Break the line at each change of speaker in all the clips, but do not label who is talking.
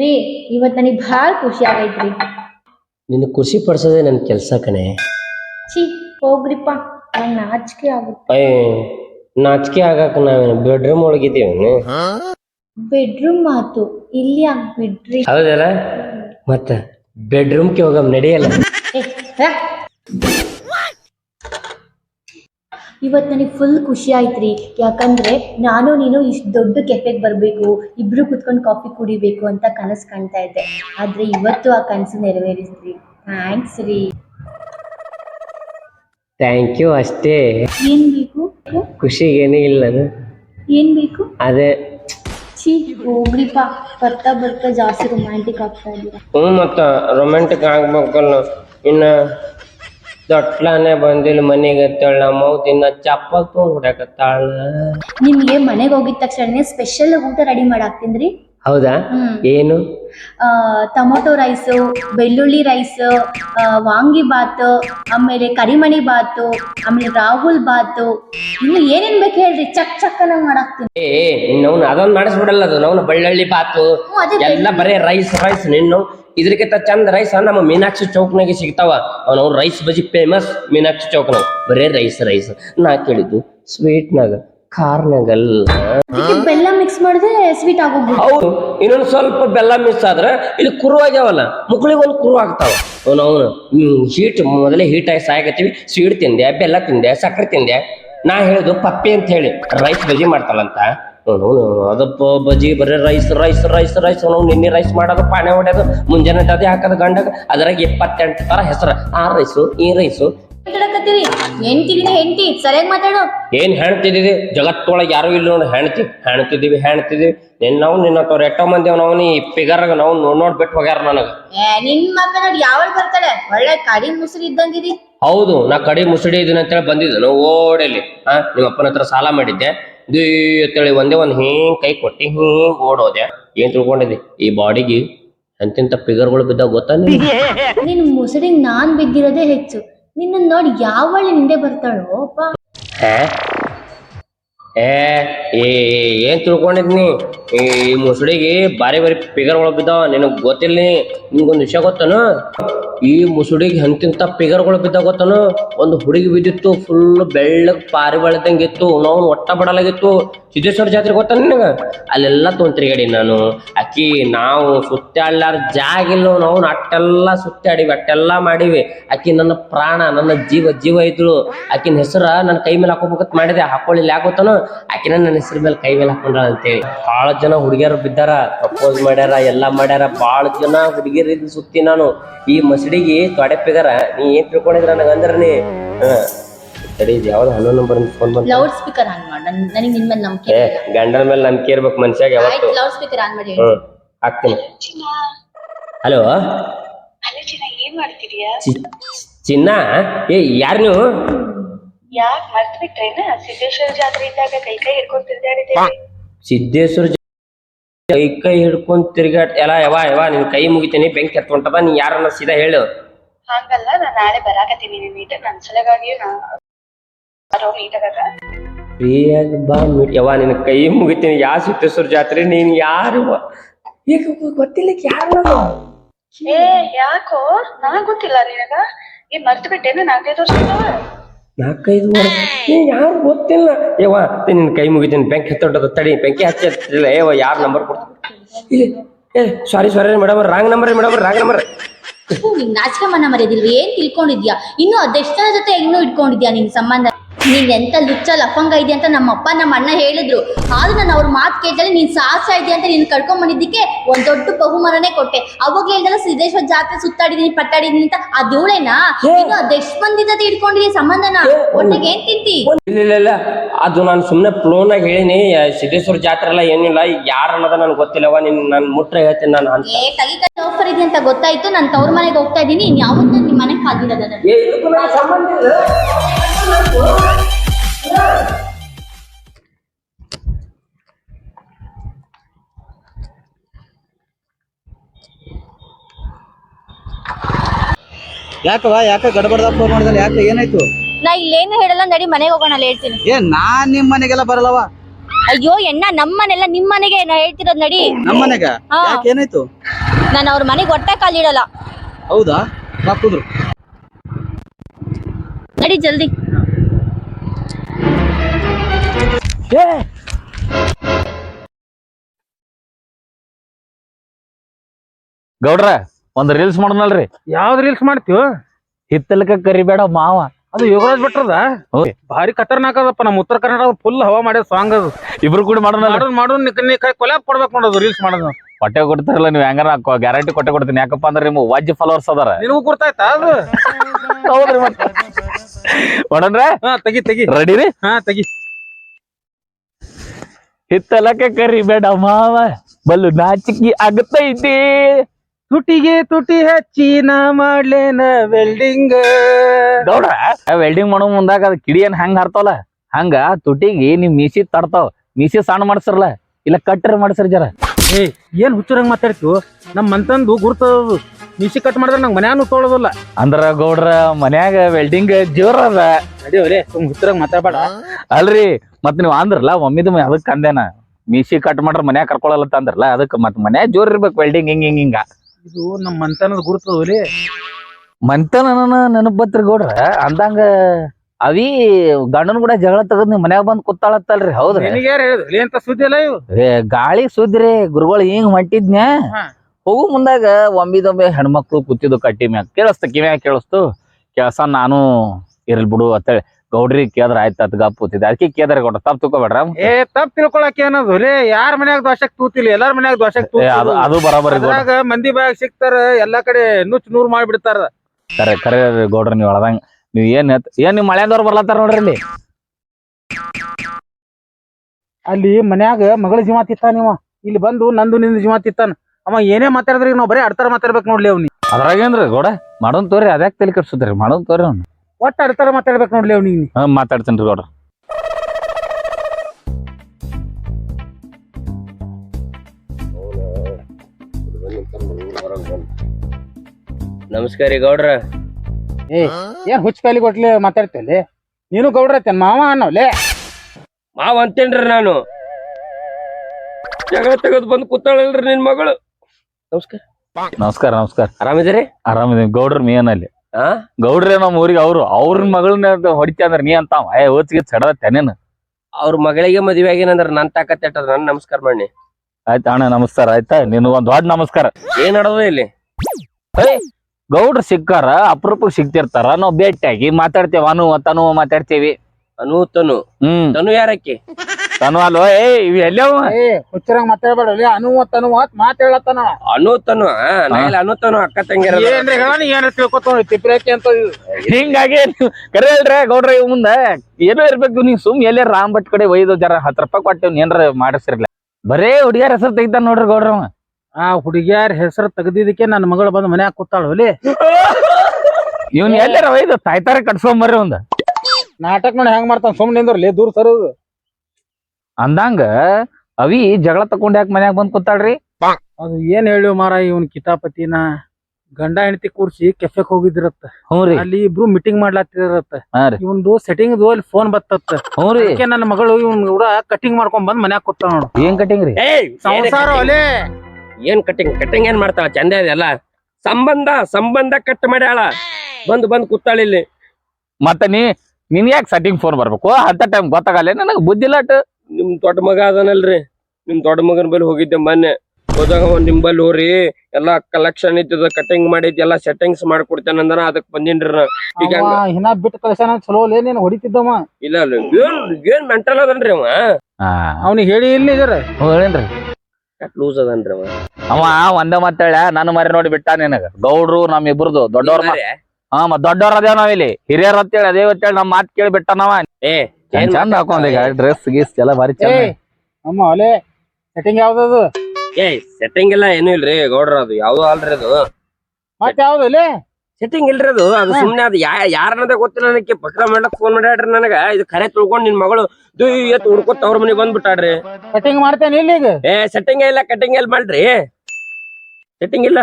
ರೀ ಇವತ್ತು ನನಗೆ ಭಾಳ ಖುಷಿ ಆಗೈತ್ರಿ.
ನಿನ್ನ ಖುಷಿ ಪಡಿಸೋದೇ ನನ್ನ ಕೆಲಸ ಕಣೆ.
ಛೀ ಹೋಗ್ರಿಪ್ಪ ನಂಗೆ ನಾಚಿಕೆ ಆಗುತ್ತೆ.
ಅಯ್ಯ ನಾಚಿಕೆ ಆಗಕ್ಕೆ ನಾವೇನು ಬೆಡ್ರೂಮ್ ಒಳಗಿದ್ದೀವಿ
ಬೆಡ್ರೂಮ್ ಮಾತು ಇಲ್ಲಿ ಆಗ್ಬಿಡ್ರಿ. ಬಿಡ್ರಿ
ಹೌದಲ್ಲ? ಮತ್ತೆ ಬೆಡ್ರೂಮ್ಗೆ ಹೋಗಮ್ ನಡೆಯಲ್ಲ?
ಏ, ಹ? ಇವತ್ತು ನನಗೆ ಫುಲ್ ಖುಷಿ ಆಯ್ತ್ರಿ. ಯಾಕಂದ್ರೆ ನಾನು ನೀನು ಇಷ್ಟು ದೊಡ್ಡ ಕೆಫೆಗೆ ಬರಬೇಕು ಇಬ್ರು ಕುತ್ಕೊಂಡು ಕಾಫಿ ಕುಡಿಬೇಕು ಅಂತ ಕನಸು ಕಾಣ್ತಾ ಇದ್ದೆ ಆದ್ರೆ ಇವತ್ತು ಆ ಕನಸು ನೆರವೇರಿಸ್ರಿ. ಥ್ಯಾಂಕ್ಸ್ ರೀ.
ಥ್ಯಾಂಕ್ ಯು ಅಷ್ಟೇ.
ಏನ್ ಬೇಕು?
ಖುಷಿಗೇನೇ ಇಲ್ಲ ಇಲ್ಲ
ಏನ್ ಬೇಕು?
ಅದೇ.
ಛೀ ಹೋಗ್ರಿಪ್ಪ. ಬರ್ತಾ ಬರ್ತಾ ಜಾಸ್ತಿ ರೊಮ್ಯಾಂಟಿಕ್ ಆಗ್ತಾ ಇದ್ದೀರಾ
ಹ್ಞೂ ಮತ್ತ ರೊಮ್ಯಾಂಟಿಕ್ ಆಗ್ಬೇಕಲ್ಲ. ಇನ್ನ ದೊಟ್ಲಾನೆ ಬಂದಿಲ್ಲ ಮನೆಗೆ ಅಂತೇಳಿ ನಮ್ಮ ಅವ್ವ ಇನ್ನ ಚಪ್ಪಲ್ ತೊಗೊಂಡು ಹೊಡ್ಯಾಕತ್ತಾಳ
ನಿಮ್ಗೆ ಮನೆಗೆ ಹೋಗಿದ ತಕ್ಷಣ ಸ್ಪೆಷಲ್ ಊಟ ರೆಡಿ ಮಾಡಾಕ್ತೀನಿ
ಹೌದಾ?
ಹ್ಮ್.
ಏನು?
ಟೊಮೊಟೊ ರೈಸ್ ಬೆಳ್ಳುಳ್ಳಿ ರೈಸ್ ವಾಂಗಿ ಬಾತ್ ಆಮೇಲೆ ಕರಿಮಣಿ ಬಾತು ಆಮೇಲೆ ರಾಹುಲ್ ಬಾತು ಇನ್ನು ಏನೇನ್ ಬೇಕು ಹೇಳ್ರಿ? ಚಕ್ ಚಕ್ ನಂಗೆ ಮಾಡಾಕ್ತೀನಿ
ಏ ಅದೊಂದು ಮಾಡಿಸ್ಬಿಡಲ್ಲ ಅದು. ಬೆಳ್ಳುಳ್ಳಿ ಬಾತು
ಅದೇ
ಎಲ್ಲ ಬರೇ ರೈಸ್ ರೈಸ್ ನಿನ್ನು. ಇದ್ರಕ್ಕಿಂತ ಚಂದ ರೈಸ್ ನಮ್ಮ ಮೀನಾಕ್ಷಿ ಚೌಕ್ನಾಗೆ ಸಿಗ್ತಾವ. ಅವ್ನು ರೈಸ್ ಬಜಿ ಫೇಮಸ್ ಮೀನಾಕ್ಷಿ ಚೌಕ್ನಾಗ. ಬರೇ ರೈಸ್ ರೈಸ್ ನಾ ಕೇಳಿದ್ದು ಸ್ವೀಟ್ನಾಗ ಕಾರ್ನಾಗಲ್ಲ
ಬೆಲ್ಲ ಮಿಕ್ಸ್ ಮಾಡಿದ್ರೆ ಸ್ವೀಟ್ ಆಗೋಗ್ಬಿಡು
ಹೌದು ಇನ್ನೊಂದು ಸ್ವಲ್ಪ ಬೆಲ್ಲ ಮಿಕ್ಸ್ ಆದ್ರೆ ಇಲ್ಲಿ ಕುರು ಆಗ್ಯಾವಲ್ಲ ಮುಕ್ಳಿಗೆ ಒಂದು ಕುರು ಆಗ್ತಾವ. ಅವನು ಅವನು ಹೀಟ್ ಮೊದಲೇ ಹೀಟ್ ಆಗಿ ಸಾಯಕತ್ತೀವಿ. ಸ್ವೀಟ್ ತಿಂದೆ ಬೆಲ್ಲ ತಿಂದೆ ಸಕ್ಕರೆ ತಿಂದೆ. ನಾ ಹೇಳುದು ಪಪ್ಪಿ ಅಂತ ಹೇಳಿ ರೈಸ್ ಬಜಿ ಮಾಡ್ತಾಳಂತ. ಅವನು ಅದಪ್ಪ ಬಜಿ ಬರೀ ರೈಸ್ ರೈಸ್ ರೈಸ್ ರೈಸ್ ಅವನು ನಿನ್ನೆ ರೈಸ್ ಮಾಡೋದು ಪಾನೆ ಹೊಡ್ಯೋದು ಮುಂಜಾನೆ ಅದೇ ಹಾಕೋದು ಗಂಡಗ ಅದ್ರಾಗ ಇಪ್ಪತ್ತೆಂಟು ತರ ಹೆಸರು. ಆ ರೈಸು ಈ ರೈಸು
ಮಾತಾಡಕತ್ತೀರಿ? ಹೆಂಡ್ತಿದಿನ ಹೆಂಡ್ತಿ ಸರಿಯಾಗಿ ಮಾತಾಡು.
ಏನ್ ಹೇಳ್ತಿದ್ದೀವಿ ಜಗತ್ತೊಳಗೆ ಯಾರು ಇಲ್ಲ ನೋಡಿ ಹೆಣ್ತಿ ಹೆಣ್ತಿದ್ದೀವಿ ಹೆಣ್ತಿದೀವಿ. ನಿನ್ನ ನಾವು ನಿನ್ನ ತೋರ್ ಎಟ್ಟೋ ಮಂದಿ ನಾವು ಈ ಫಿಗರ್ ನಾವು ನೋಡ್ ನೋಡ್ ಬಿಟ್ಟು ಹೋಗ್ಯಾರ ನನಗ.
ಏ ನಿನ್ ಮಕ್ಕ ನೋಡಿ ಯಾವಳು ಬರ್ತಾಳೆ? ಒಳ್ಳೆ ಕಡಿ ಮುಸುರಿ ಇದ್ದಂಗಿದಿ.
ಹೌದು ನಾ ಕಡಿ ಮುಸುಡಿ ಇದೀನಿ ಅಂತೇಳಿ ಬಂದಿದ್ದನು ಓಡಲಿ ಹಾ ನಿಮ್ಮ ಅಪ್ಪನ ಹತ್ರ ಸಾಲ ಮಾಡಿದ್ದೆ. ದಿ ಅಂತೇಳಿ ಒಂದೇ ಒಂದ್ ಹಿಂಗ್ ಕೈ ಕೊಟ್ಟಿ ಹಿಂಗ್ ಓಡೋದೆ. ಏನ್ ತಿಳ್ಕೊಂಡಿದ್ದಿ? ಈ ಬಾಡಿಗೆ ಎಂತೆಂತ ಫಿಗರ್ಗಳು ಬಿದ್ದಾಗ ಗೊತ್ತಾ ನಿನ್ಗೆ?
ನಿನ್ ಮುಸುಡಿಗೆ ನಾನ್ ಬಿದ್ದಿರೋದೇ ಹೆಚ್ಚು. ನಿನ್ನ ನೋಡಿ ಯಾವ ನಿಂದೆ ಬರ್ತಾಳೋ ಅಪ್ಪ.
ಹಾ? ಏ ಏ ಏನ್ ತಿಳ್ಕೊಂಡಿದ್ನಿ ಈ ಮುಸುಡಿಗೆ ಬಾರಿ ಬಾರಿ ಫಿಗರ್ ಒಳಗ್ ಬಿದ್ದಾವ. ನಿನಗ್ ಗೊತ್ತಿಲ್ಲ ನಿಮ್ಗೊಂದು ವಿಷಯ ಗೊತ್ತನು? ಈ ಮುಸುಡಿಗೆ ಎಂತಿಂತ ಪಿಗರ್ಗಳು ಬಿದ್ದ ಗೊತ್ತನು? ಒಂದು ಹುಡುಗಿ ಬಿದ್ದಿತ್ತು ಫುಲ್ ಬೆಳ್ಳಗ್ ಪಾರಿ ಇತ್ತು ನಾವು ಒಟ್ಟ ಬಡಲಾಗಿತ್ತು. ಸಿದ್ದೇಶ್ವರ ಜಾತ್ರೆ ಗೊತ್ತ ನಿನಗ? ಅಲ್ಲೆಲ್ಲ ತೊಂತ್ರಿಗಡಿ ನಾನು. ಅಕ್ಕಿ, ನಾವು ಸುತ್ತಾಡ್ಲಾರ ಜಾಗ ಇಲ್ಲ, ನಾವು ಅಟ್ಟೆಲ್ಲ ಸುತ್ತಾಡಿವಿ ಅಟ್ಟೆಲ್ಲ ಮಾಡಿವಿ. ಅಕ್ಕಿ ನನ್ನ ಪ್ರಾಣ, ನನ್ನ ಜೀವ ಜೀವ ಇದ್ಳು. ಆಕಿನ ಹೆಸರ ನನ್ನ ಕೈ ಮೇಲೆ ಹಾಕೋಬೇಕಂತ ಮಾಡಿದೆ. ಹಾಕೊಳ್ಳಿಲ್ಲ, ಯಾಕೆ ಆಕಿನ ನನ್ನ ಹೆಸರು ಮೇಲೆ ಕೈ ಮೇಲೆ ಹಾಕೊಂಡ್ರ ಅಂತೇಳಿ. ಭಾಳ ಜನ ಹುಡುಗಿಯರು ಬಿದ್ದಾರ, ಪ್ರಪೋಸ್ ಮಾಡ್ಯಾರ, ಎಲ್ಲಾ ಮಾಡ್ಯಾರ. ಭಾಳ ಜನ ಹುಡುಗಿಯರಿಂದ ಸುತ್ತಿ ನಾನು. ಈ ಮಸಡಿಗೆ ತೊಡೆ ಪಿಗರ ನೀ ಏನ್ ತಿಳ್ಕೊಂಡಿದ್ರ ನನಗ ಅಂದ್ರ ನೀ? ಹಾ. ತಡಿ ಇದು ಯಾವ್ದು ಹನ್ನೊಂದು ನಂಬರ್ ಫೋನ್ ಬಂತ.
ಲೌಡ್ ಸ್ಪೀಕರ್ ಆನ್ ಮಾಡ. ನನಗೆ ನಿನ್ನ ಮೇಲೆ ನಂಬಿಕೆ
ಏ ಗಂಡನ ಮೇಲೆ ನಂಬಿಕೆ ಇರ್ಬೇಕು ಮನುಷ್ಯಾಗ ಯಾವತ್ತು.
ಆಯ್ತು ಲೌಡ್ ಸ್ಪೀಕರ್ ಆನ್ ಮಾಡಿ
ಹ್ಮ್ ಹಾಕ್ತೀನಿ. ಹಲೋ
ಅಲ್ಲ ಚಿನ್ನ ಏನ್ ಮಾಡ್ತಿದೀಯಾ?
ಚಿನ್ನ? ಏ ಯಾರು ನೀವು?
ಯಾಕ್ ಮರ್ತ್ ಬಿಟ್ರೇನ ಸಿದ್ದೇಶ್ವರ ಜಾತ್ರೆ ಇದ್ದಾಗ ಕೈ ಕೈ ಹಿಡ್ಕೊಂಡ್ ತಿರ್ಗಾಡಿದೆ
ಸಿದ್ದೇಶ್ವರ ಕೈ ಕೈ ಹಿಡ್ಕೊಂಡ್ ತಿರ್ಗಾಟ್ ಎಲ್ಲ ಯವಾ ಯವಾ ನಿನ್ ಕೈ ಮುಗಿತೀನಿ ಬೆಂಕಿ ಹತ್ಕೊಂಟದ ನೀ ಯಾರನ್ನ ಸೀದಾ ಹೇಳು.
ಹಂಗಲ್ಲ ನಾ ನಾಳೆ ಬರಾಕತ್ತೀನಿ ನಿನ್ ನನ್ ಸಲಗಾಗಿ ನಾ
ಫ್ರೀಯಾಗಿ ಬಾ ಮೀಟ್ ಯವಾ ನಿನ್ ಕೈ ಮುಗಿತೀನಿ ಯಾ ಸಿದ್ದೇಶ್ವರ ಜಾತ್ರೆ ನೀನ್ ಯಾರು? ಈಗ ಗೊತ್ತಿಲ್ಲ ಯಾರು ನಾನು
ಏ ಯಾಕೋ? ನಾ ಗೊತ್ತಿಲ್ಲ ನಿನಗ. ಏ ಮರ್ತು ಬಿಟ್ಟೇನು ನಾಲ್ಕೈದು ವರ್ಷ
ನಾಲ್ಕೈದು ವರ್ಷ. ಯಾರು ಗೊತ್ತಿಲ್ಲ? ಯವ್ವ ನಿನ್ನ ಕೈ ಮುಗಿತೀನಿ ಬೆಂಕಿ ಹತ್ತೊಂಟದ ತಡಿ ಬೆಂಕಿ ಹಚ್ಚಿಲ್ಲ ಏವ ಯಾರು ನಂಬರ್ ಕೊಡ್ತೀನಿ ಇಲ್ಲ ಏ sorry sorry madam wrong number madam wrong number
ನಾಚಿಕೆ ಮನ ಮರೆಯದಿಲ್ವಿ ಏನ್ ತಿಳ್ಕೊಂಡಿದ್ಯಾ? ಇನ್ನು ಅದೆಷ್ಟು ಜೊತೆ ಇನ್ನೂ ಇಟ್ಕೊಂಡಿದ್ಯಾ ನಿನ್ ಸಂಬಂಧ? ನೀನ್ ಎಂತ ಲುಚ್ಚ ಲಫಂಗ ಇದೆ ಅಂತ ನಮ್ಮ ಅಪ್ಪ ನಮ್ಮ ಅಣ್ಣ ಹೇಳಿದ್ರು. ಆದ್ರೆ ನಾನು ಅವ್ರ ಮಾತು ಕೇಳಿದ್ರೆ ನೀನ್ ಸಾಹಸ ಇದೆ ಅಂತ ನೀನ್ ಕರ್ಕೊಂಡ್ ಬಂದಿದ್ದಕ್ಕೆ ಒಂದ್ ದೊಡ್ಡ ಬಹುಮಾನನೇ ಕೊಟ್ಟೆ. ಅವಾಗ ಹೇಳಿದ್ರೆ ಸಿದ್ದೇಶ್ವರ ಜಾತ್ರೆ ಸುತ್ತಾಡಿದೀನಿ ಪಟ್ಟಾಡಿದೀನಿ ಅಂತ. ಆ ಇನ್ನು ಅದೆಷ್ಟ್ ಮಂದಿ ಜೊತೆ ಇಟ್ಕೊಂಡಿದೀನಿ ಸಂಬಂಧನ? ಒಟ್ಟಿಗೆ ಏನ್ ತಿಂತಿ?
ಇಲ್ಲ ಇಲ್ಲ ಇಲ್ಲ. ಅದು ನಾನು ಸುಮ್ಮನೆ ಆಗಿ ಹೇಳಿನಿ. ಸಿದ್ದೇಶ್ವರ ಜಾತ್ರೆ ಎಲ್ಲ ಏನಿಲ್ಲ. ಯಾರ ಅನ್ನೋದ ನನ್ಗೆ ಗೊತ್ತಿಲ್ಲವ ನಿನ್ ನಾನು ಮುಟ್ರೆ ಹೇಳ್ತೀನಿ ನಾನು ಅಂತ.
ಏ ಆಫರ್ ಇದೆ ಅಂತ ಗೊತ್ತಾಯ್ತು. ನಾನು ತವ್ರ ಮನೆಗೆ ಹೋಗ್ತಾ ಇದ್ದೀನಿ. ಯಾವತ್ತೂ ನಿಮ್ ಮನೆಗೆ ಕಾದಿರೋದ
ಏ ಇದಕ್ಕೂ ನನಗೆ ಸಂಬಂಧ ಇಲ್ಲ.
ಯಾಕವ ಯಾಕೆ ಗಡಬಡ್ದ ಫೋನ್ ಮಾಡಿದಲ್ಲ ಯಾಕೆ ಏನಾಯ್ತು?
ನಾ ಇಲ್ಲೇನು ಹೇಳಲ್ಲ ನಡಿ ಮನೆಗೆ ಹೋಗೋಣ ಅಲ್ಲಿ ಹೇಳ್ತೀನಿ.
ಏ ನಾನ್ ನಿಮ್ ಮನೆಗೆಲ್ಲ ಬರಲ್ಲವ
ಅಯ್ಯೋ ಎಣ್ಣ ನಮ್ಮನೆಲ್ಲ ನಿಮ್ ಮನೆಗೆ ನಾ ಹೇಳ್ತಿರೋದ್ ನಡಿ.
ನಮ್ಮ ಮನೆಗ?
ಹಾ.
ಯಾಕೆ ಏನಾಯ್ತು?
ನಾನು ಅವ್ರ ಮನೆಗೆ ಹೊಟ್ಟೆ ಕಾಲಿಡಲ್ಲ.
ಹೌದಾ? ಬಾ ಕುದ್ರು.
ನಡಿ ಜಲ್ದಿ.
ಗೌಡ್ರ ಒಂದ್ ರೀಲ್ಸ್ ಮಾಡೋಣಲ್ರಿ
ಯಾವ್ದ್ ರೀಲ್ಸ್ ಮಾಡ್ತೀವ?
ಹಿತ್ತಲಕ ಕರಿಬೇಡ ಮಾವ.
ಅದು ಯೋಗರಾಜ್ ಭಟ್ರದ. ಭಾರಿ ಖತರ್ನಾಕ್ ಅದಪ್ಪ ನಮ್ಮ ಉತ್ತರ ಕರ್ನಾಟಕ ಫುಲ್ ಹವಾ ಮಾಡೋದು ಸಾಂಗ್ ಅದು.
ಇಬ್ರು ಕೂಡ ಮಾಡೋಣ
ಮಾಡೋದ್ ಮಾಡೋದ್ ಕೊಲ್ಯಾಪ್ ಕೊಡ್ಬೇಕು ನೋಡೋದು ರೀಲ್ಸ್ ಮಾಡೋದು.
ಹೊಟ್ಟೆ ಕೊಡ್ತಾರಲ್ಲ ನೀವು ಹೆಂಗಾರ ಗ್ಯಾರಂಟಿ ಕೊಟ್ಟೆ ಕೊಡ್ತೀನಿ. ಯಾಕಪ್ಪ ಅಂದ್ರೆ ನಿಮ್ಮ ವಾಜ್ ಫಾಲೋವರ್ಸ್ ಅದಾರ.
ನಿನಗೂ ಗುರ್ತಾಯ್ತಾ ಅದು?
ಹೌದ್ರಿ ಮತ್ತೆ. ಮಾಡೋಣ್ರ
ಹಾ ತೆಗಿ ತೆಗಿ.
ರೆಡಿ ರೀ?
ಹಾ ತೆಗಿ.
ಹಿತ್ತಲಕ ಕರಿಬೇಡ ಮಾವ. ಬಲ್ಲು ನಾಚಿಕಿ ಆಗತೈತಿ.
ತುಟಿಗೆ ತುಟಿ ಹಚ್ಚಿ ನಾ ಮಾಡ್ಲೇನ ವೆಲ್ಡಿಂಗ್.
ನೋಡ್ರ ವೆಲ್ಡಿಂಗ್ ಮಾಡೋ ಮುಂದಾಗ ಅದ್ ಕಿಡಿ ಏನ್ ಹೆಂಗ್ ಹಾರ್ತಾವಲ್ಲ? ಹಂಗ ತುಟಿಗೆ ನಿಮ್ ಮೀಸಿ ತಡ್ತಾವ ಮೀಸಿ ಸಣ್ಣ ಮಾಡ್ಸರ್ಲ. ಇಲ್ಲ ಕಟ್ಟರ್ ಮಾಡ್ಸರ್ ಜರ.
ಏ ಏನ್ ಹುಚ್ಚರಂಗ್ ಮಾತಾಡ್ತು ನಮ್ ಮಂತಂದು ಗುರ್ತದ ಮೀಸಿ ಕಟ್ ಮಾಡಿದ್ರೆ ನಂಗೆ ಮನ್ಯಾನು ತೊಳೋದಿಲ್ಲ.
ಅಂದ್ರ ಗೌಡ್ರ ಮನ್ಯಾಗ ವೆಲ್ಡಿಂಗ್ ಜೋರ್ ಅದ.
ಅದೇ ಸುಮ್ ಹುಚ್ಚರಂಗ್ ಮಾತಾಡ್ಬೇಡ.
ಅಲ್ರಿ ಮತ್ ನೀವ್ ಅಂದ್ರಲ್ಲ ಒಮ್ಮಿದ ಅದಕ್ಕೆ ಅಂದೇನ ಮೀಸಿ ಕಟ್ ಮಾಡ್ರ ಮನ್ಯಾಗ ಕರ್ಕೊಳಲ್ಲ ಅಂದ್ರಲ್ಲ ಅದಕ್ಕೆ ಮತ್ ಮನ್ಯಾಗ ಜೋರ್ ಇರ್ಬೇಕು ವೆಲ್ಡಿಂಗ್ ಹಿಂಗ್ ಹಿಂಗ ಹಿಂಗ.
ಇದು ನಮ್ ಮಂತನದ ಗುರ್ತದೋಲಿ
ಮಂತನ ನೆನಪು ಬತ್ರಿ ಗೌಡ್ರ ಅಂದಂಗ ಅವಿ ಗಂಡನ್ ಕೂಡ ಜಗಳ ತಗದ್ ನಿಮ್ ಮನ್ಯಾಗ ಬಂದ್ ಕೂತಾಳತ್ತಲ್ರಿ ಹೌದ್ರಿ?
ಹೇಳಿದ್ರಿ ಅಂತ ಸುದ್ದಿ ಅಲ್ಲ ಇವು.
ಏ ಗಾಳಿ ಸುದ್ರಿ ಗುರುಗಳು ಹಿಂಗ್ ಹೊಂಟಿದ್ನ್ಯ?
ಹಾ.
ಹೋಗು ಮುಂದಾಗ ಒಮ್ಮಿದೊಮ್ಮೆ ಹೆಣ್ಮಕ್ಳು ಕೂತಿದ್ದು ಕಟ್ಟಿ ಮ್ಯಾಗ. ಕೇಳಸ್ತ ಕಿವ್ಯಾಗ ಕೇಳಿಸ್ತು? ಕೆಲಸ ನಾನು ಇರ್ಲ್ ಬಿಡು ಅಂತೇಳಿ. ಗೌಡ್ರಿ ಕೇದ್ರ ಆಯ್ತ್ ಅದ್ ಗಪ್ ಕೂತಿದ್ದೆ. ಅದಕ್ಕೆ ಕೇದ್ರ ಗೌಡ್ರ ತಪ್ಪ ತಿಳ್ಕೊಬೇಡ್ರ?
ಏ ತಪ್ಪ ತಿಳ್ಕೊಳಕ್ ಏನದು? ರೀ ಯಾರ ಮನ್ಯಾಗ ದೋಷಕ್ ತೂತಿಲ್ಲ ಎಲ್ಲಾರ ಮನ್ಯಾಗ ದೋಷಕ್
ಏ, ಅದು ಅದು ಬರಾಬರಿ ಗೌಡ್ರ.
ಅದ್ರಾಗ ಮಂದಿ ಬಾಯಾಗ ಸಿಗ್ತಾರ ಎಲ್ಲಾ ಕಡೆ ನುಚ್ ನೂರ್ ಮಾಡ್ಬಿಡ್ತಾರ.
ಕರೆ ಕರೆ ಗೌಡ್ರ ನೀವು ಹೇಳ್ದಂಗ ನೀವ್ ಏನ್ ಹೇಳ್ತ- ಏನ್ ನಿಮ್ ಮಳೆಯಂದವ್ರು ಬರ್ಲತ್ತಾರ ನೋಡ್ರಿ ಇಲ್ಲಿ?
ಅಲ್ಲಿ ಮನ್ಯಾಗ ಮಗಳ ಜೀವ ತಿತ್ತಾನ ನೀವ ಇಲ್ಲಿ ಬಂದು ನಂದು ನಿಂದು ಜೀವ ತಿತ್ತಾನ ಅವ ಏನೇ ಮಾತಾಡಿದ್ರಿ ನಾವು ಬರೀ ಅಡ್ತಾರ ಮಾತಾಡ್ಬೇಕು ನೋಡ್ಲಿ ಅವ್ನಿ.
ಅದ್ರಾಗೇನ್ರಿ ಗೌಡ ಮಾಡೋನ್ ತೋರಿ ಅದ್ಯಾಕ್ ತಲೆ ಕೆಡ್ಸುದ್ರಿ? ಮಾಡೋನ್ ತೋರಿ ಅವ್ನ.
ಒಟ್ಟ ಅಡ್ತಾರ ಮಾತಾಡ್ಬೇಕು ನೋಡ್ಲಿ ಅವ್ನಿಗೆ
ಹಾ ಮಾತಾಡ್ತೀನಿ ಗೌಡ್ರ
ನಮಸ್ಕಾರ ರೀ ಗೌಡ್ರ.
ಏ ಏನ್ ಹುಚ್ಚ ಕಾಲಿ ಕೊಟ್ಲಿ ಮಾತಾಡ್ತೇಲಿ ನೀನು ಗೌಡ್ರತ್ತೇನ್ ಮಾವ ಅನ್ನೋಲೆ
ಮಾವ ಅಂತೇನ್ರಿ ನಾನು. ಜಗಳ ತೆಗೆದು ಬಂದು ಕೂತಾಳಲ್ರಿ ನಿನ್ ಮಗಳು. ನಮಸ್ಕಾರ.
ನಮಸ್ಕಾರ ನಮಸ್ಕಾರ.
ಆರಾಮಿದ್ದೀರಿ?
ಆರಾಮಿದ್ದೀನಿ ಗೌಡ್ರ ಮೇನ್ ಅಲ್ಲಿ.
ಆ
ಗೌಡ್ರೆ ನಮ್ಮ ಊರಿಗೆ ಅವ್ರು ಅವ್ರ ಮಗಳನ್ನ ಹೊಡಿತ ಅಂದ್ರ ನೀ ಅಂತ ಏ ಓಚ್ಗೆ ಸಡದ ತೆನೇನು
ಅವ್ರ ಮಗಳಿಗೆ ಮದ್ವೆ ಆಗಿನಂದ್ರ ನನ್ ತಾಕತ್ ಎಟ್ಟದ ನನ್ ನಮಸ್ಕಾರ ಮಾಡಿ.
ಆಯ್ತಾ ಅಣ್ಣ ನಮಸ್ಕಾರ. ಆಯ್ತಾ? ನಿನ್ ಒಂದ್ ದೊಡ್ಡ ನಮಸ್ಕಾರ.
ಏನ್ ನಡದ ಇಲ್ಲಿ?
ಗೌಡ್ರ ಸಿಕ್ಕಾರ ಅಪರೂಪಕ್ ಸಿಗ್ತಿರ್ತಾರ. ನಾವ್ ಭೇಟಿಯಾಗಿ ಮಾತಾಡ್ತೇವ. ಅನು ತನು ಮಾತಾಡ್ತೇವಿ.
ಅನು ತನು.
ಹ್ಮ್.
ತನು ಯಾರಕ್ಕೆ?
ತನು ಅಲ್ವ ಏ ಇವ್ ಎಲ್ಲವ
ಏ ಹುಚ್ಚರಂಗ್ ಮಾತಾಡ್ಬೇಡ ಅನು ತನು ಮಾತ್ ಹೇಳತ್ತಾನ.
ಅನು ತನು ಆ, ನಾ ಇಲ್ಲಿ ಅನು ತನು ಅಕ್ಕ ತಂಗಿರ
ಏನ್ರಿ ಹೇಳ ನೀ ಏನ್ರ ತಿಳ್ಕೊತ ತಿಪ್ಪಿರಾಕಿ ಅಂತ ಇದು.
ಹಿಂಗಾಗಿ ನೀವ್ ಕರೆ ಹೇಳ್ರೆ ಗೌಡ್ರ ಇವ್ ಮುಂದ ಏನೋ ಇರ್ಬೇಕು ನೀವ್ ಸುಮ್ ಎಲ್ಲೇ ರಾಮ್ ಭಟ್ ಕಡೆ ಒಯ್ದು ಜರ ಹತ್ತು ರೂಪಾಯಿ ಕೊಟ್ಟೇವ್ ಏನಾರ ಮಾಡಿಸಿರ್ಲ ಬರೇ ಹುಡುಗಿಯರ ಹೆಸರು ತೆಗಿತಾನ ನೋಡ್ರಿ ಗೌಡ್ರ ಅವ.
ಆ ಹುಡುಗಿಯರ್ ಹೆಸರು ತೆಗ್ದಿದ್ದಕ್ಕೆ ನನ್ನ ಮಗಳು ಬಂದು ಮನ್ಯಾಗ ಕೂತಾಳ ಹೊಲಿ
ಇವ್ನ ಎಲ್ಲಾರ ಒಯ್ದು ತಾಯ್ತಾರ ಕಟ್ಸ್ಕೊಂಬರ್ರಿ ಒಂದ್.
ನಾಟಕ ನೋಡಿ ಹೆಂಗ್ ಮಾಡ್ತಾನ ಸುಮ್ನೆ ನಿಂದ್ರಲಿ ದೂರ ಸರೋದು
ಅಂದಂಗ ಅವಿ ಜಗಳ ತಕೊಂಡ್ ಯಾಕೆ ಮನ್ಯಾಗ ಬಂದ್ ಕೂತಾಳ್ರಿ?
ಅದು ಏನ್ ಹೇಳಿ ಮಾರ ಇವನ್ ಕಿತಾಪತಿನ ಗಂಡ ಹೆಂಡತಿ ಕೂರ್ಸಿ ಕೆಫೆಕ್ ಹೋಗಿದಿರತ್ತ
ಹ್ಞೂ ರೀ.
ಅಲ್ಲಿ ಇಬ್ರು ಮೀಟಿಂಗ್ ಮಾಡ್ಲಾತಿರತ್ತ
ಹಾ ರೀ.
ಇವಂದು ಸೆಟ್ಟಿಂಗ್ ಅಲ್ಲಿ ಫೋನ್ ಬತ್ತತ್ತ.
ಹ್ಞೂ ರೀ.
ಅದಕ್ಕೆ ನನ್ನ ಮಗಳು ಇವನ್ ಕೂಡ ಕಟಿಂಗ್ ಮಾಡ್ಕೊಂಡ್ ಬಂದ್ ಮನ್ಯಾಗ ಕೂತ ನೋಡು.
ಏನ್ ಕಟಿಂಗ್ ರೀ?
ಏಯ್
ಸಂಸಾರ ಒಲೆ.
ಏನ್ ಕಟಿಂಗ್ ಕಟಿಂಗ್ ಏನ್ ಮಾಡ್ತಾಳ ಚಂದ ಇದೆಯಲ್ಲ ಸಂಬಂಧ ಸಂಬಂಧ ಕಟ್ ಮಾಡ್ಯಾಳ. ಬಂದ್ ಬಂದ್ ಕೂತಾಳ ಇಲ್ಲಿ.
ಮತ್ತ ನೀ ನಿನ್ ಯಾಕೆ ಸೆಟ್ಟಿಂಗ್ ಫೋನ್ ಬರ್ಬೇಕು? ಅಂತ ಟೈಮ್ ಗೊತ್ತಾಗಲ್ಲ? ನನಗ್ ಬುದ್ಧಿಲಾಟ.
ನಿಮ್ ದೊಡ್ಡ ಮಗ ಅದನಲ್ರಿ. ನಿಮ್ ದೊಡ್ಡ ಮಗನ ಬಲ್ಲಿ ಹೋಗಿದ್ದೆ ಮೊನ್ನೆ. ಹೋದಾಗ ಒಂದ್ ನಿಂಬಲ್ಲಿ ಹೋರಿ ಎಲ್ಲಾ ಕಲೆಕ್ಷನ್ ಇದ್ದದ ಕಟಿಂಗ್ ಮಾಡಿದ್ ಎಲ್ಲಾ ಸೆಟ್ಟಿಂಗ್ಸ್ ಮಾಡ್ಕೊಡ್ತೇನೆ ಅಂದ್ರ ಅದಕ್ ಬಂದಿನ್ರಿ ನಾ. ಈಗ ಹಂಗ
ಹಿನ ಬಿಟ್ಟು ಕಳ್ಸ್ಯಾನ ಚಲೋ ನೀನ್ ಹೊಡಿತಿದ್ದವ.
ಇಲ್ಲ ಇಲ್ಲ ಏನ್ ಏನ್ ಮೆಂಟಲ್ ಅದನ್ರಿ ಅವ?
ಅವ್ನಿಗೆ ಹೇಳಿ ಇಲ್ಲಿ ಇದರ
ಹೇಳೇನ್ರಿ.
ಲೂಸ್ ಅದನ್ರಿ ಅವ.
ಅವ ಒಂದೇ ಮಾತಾಳ ನಾನು ಮರಿ ನೋಡಿ ಬಿಟ್ಟ ನಿನಗ. ಗೌಡ್ರು ನಮ್ ಇಬ್ರದು ದೊಡ್ಡವ್ರ ಹಾ ಮತ್ ದೊಡ್ಡವ್ರ ಅದೇವ್ ನಾವಿಲ್ಲಿ. ಹಿರಿಯರ್ ಅಂತೇಳಿ ಅದೇ ಅಂತೇಳಿ ನಮ್ ಮಾತ್ ಕೇಳಿ ಬಿಟ್ಟ ನಾವ.
ಏ
ಚಂದ ಚಂದ ಹಾಕೊಂಡ್ ಈಗ ಡ್ರೆಸ್ ಗೀಸ್ ಎಲ್ಲ
ಬಾರಿ
ಚಂದ.
ಅಮ್ಮ ಒಲೆ ಸೆಟ್ಟಿಂಗ್ ಯಾವ್ದದು?
ಏ ಸೆಟ್ಟಿಂಗ್ ಎಲ್ಲ ಏನು ಇಲ್ರಿ ಗೌಡ್ರ ಅದು ಯಾವ್ದು ಅಲ್ರಿ ಅದು.
ಮತ್ತೆ ಯಾವ್ದು ಒಲೆ
ಸೆಟ್ಟಿಂಗ್ ಇಲ್ರಿ ಅದು ಅದು ಸುಮ್ನೆ ಅದು ಯಾ ಯಾರನ್ನದ ಗೊತ್ತಿಲ್ಲ ನನಗೆ ಪಕ್ರ ಮಾಡ್ಲಕ್ ಫೋನ್ ಮಾಡ್ಯಾಡ್ರಿ ನನಗ. ಇದು ಕರೆ ತಿಳ್ಕೊಂಡು ನಿನ್ ಮಗಳು ದು ಎತ್ ಹುಡ್ಕೊತ ಅವ್ರ ಮನೆಗೆ ಬಂದ್ಬಿಟ್ಟಾಡ್ರಿ
ಕಟಿಂಗ್ ಮಾಡ್ತೇನೆ ಇಲ್ಲಿ ಈಗ?
ಏ ಸೆಟ್ಟಿಂಗ್ ಇಲ್ಲ ಕಟಿಂಗ್ ಇಲ್ಲ ಮಾಡ್ರಿ. ಸೆಟ್ಟಿಂಗ್ ಇಲ್ಲ.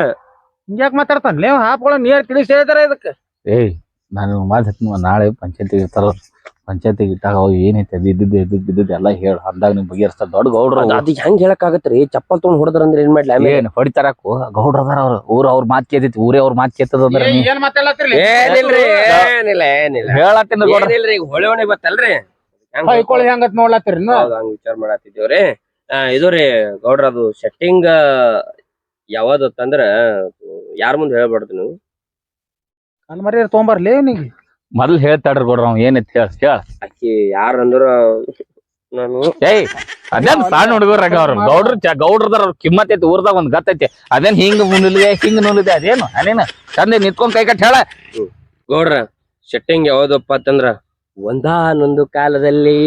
ಹಿಂಗ್ಯಾಕ್ ಮಾತಾಡ್ತಾನೆ? ಲೇ ಹಾಪ್ಗಳ ನೀರ್ ತಿಳಿಸಿ ಹೇಳ್ತಾರ ಇದಕ್ಕೆ.
ಏಯ್ ನಾನು ಮಾತು ನಾಳೆ ಪಂಚಾಯತಿಗೆ ಇರ್ತಾರ. ಪಂಚಾಯತಿಗೆ ಇಟ್ಟಾಗ ಅವು ಏನೈತೆ ಅದು ಇದ್ದಿದ್ದು ಇದ್ದಿದ್ದು ಇದ್ದಿದ್ದು ಎಲ್ಲ ಹೇಳು. ಅಂದಾಗ ನಿಮ್ಗೆ ಬಗೆಹರಿಸ್ತಾರೆ ದೊಡ್ಡ ಗೌಡ್ರು
ಅದ್- ಅದ್ ಹೆಂಗ್ ಹೇಳಕ್ ಆಗತ್ರಿ ಚಪ್ಪಲ್ ತೊಗೊಂಡ್ ಹೊಡೆದ್ರಂದ್ರೆ ಏನ್ ಮಾಡ್ಲಿ? ಆಮೇಲೆ
ಏನ್ ಹೊಡಿತಾರಕ್ಕು ಗೌಡ್ರ ಅದಾರ ಅವ್ರು. ಊರ್ ಅವ್ರ ಮಾತ್ ಕೇತೈತಿ ಊರೇ ಅವ್ರ ಮಾತ್ ಕೇತದ ಅಂದ್ರೆ ನೀ
ಏನ್ ಮಾತಾಡ್ಲತ್ತಿರ್ಲಿ
ಏನಿಲ್ರಿ ಏನಿಲ್ಲ ಏನಿಲ್ಲ.
ಹೇಳತ್ತೀನಿ ಗೌಡ್ರ
ಏನಿಲ್ರಿ ಈಗ ಹೊಳೆ ಹೊಣೆ ಬತ್ತಲ್ರಿ? ಹೆಂಗ್
ಹೊಯ್ಕೊಳ್ಳಿ ಹೆಂಗತ್ ನೋಡ್ಲತ್ತಿರಿ
ಹಂಗ ಹಂಗ್ ವಿಚಾರ ಮಾಡತ್ತಿದ್ದೇವ್ರಿ ಆ, ಇದು ರೀ ಗೌಡ್ರ ಅದು ಸೆಟ್ಟಿಂಗ್ ಯಾವ್ದತ್ತಂದ್ರ ಯಾರ ಮುಂದೆ ಹೇಳ್ಬಾರ್ದು ನೀವು?
ಅಲ್ಲಿ ಮರಿ ತೊಗೊಂಬರ್ಲಿ ನೀಗಿ.
ಮೊದ್ಲು ಹೇಳ್ತಾಡ್ರಿ ಬಿಡ್ರ ಅವ್ ಏನೈತಿ ಹೇಳ ಹೇಳ.
ಆಕಿ ಯಾರಂದ್ರ ನಾನು.
ಏಯ್ ಅದೇನ್ ಸಣ್ಣ ಹುಡುಗರ ಅವ್ರು. ಗೌಡ್ರ ಚ- ಗೌಡ್ರದಾರ ಅವ್ರ ಕಿಮ್ಮತ್ ಐತಿ ಊರ್ದಾಗ ಒಂದ್ ಗತ್ತೈತಿ ಅದೇನ್ ಹಿಂಗ್ ನುಲಿದೆ ಹಿಂಗ್ ನುಲಿದೆ ಅದೇನು ಅದೇನು? ಚಂದ ನಿಂತ್ಕೊಂಡ್ ಕೈ ಕಟ್ ಹೇಳ.
ಗೌಡ್ರ ಸೆಟ್ಟಿಂಗ್ ಯಾವ್ದಪ್ಪ ಅಂತಂದ್ರ ಒಂದಾನೊಂದು ಕಾಲದಲ್ಲಿ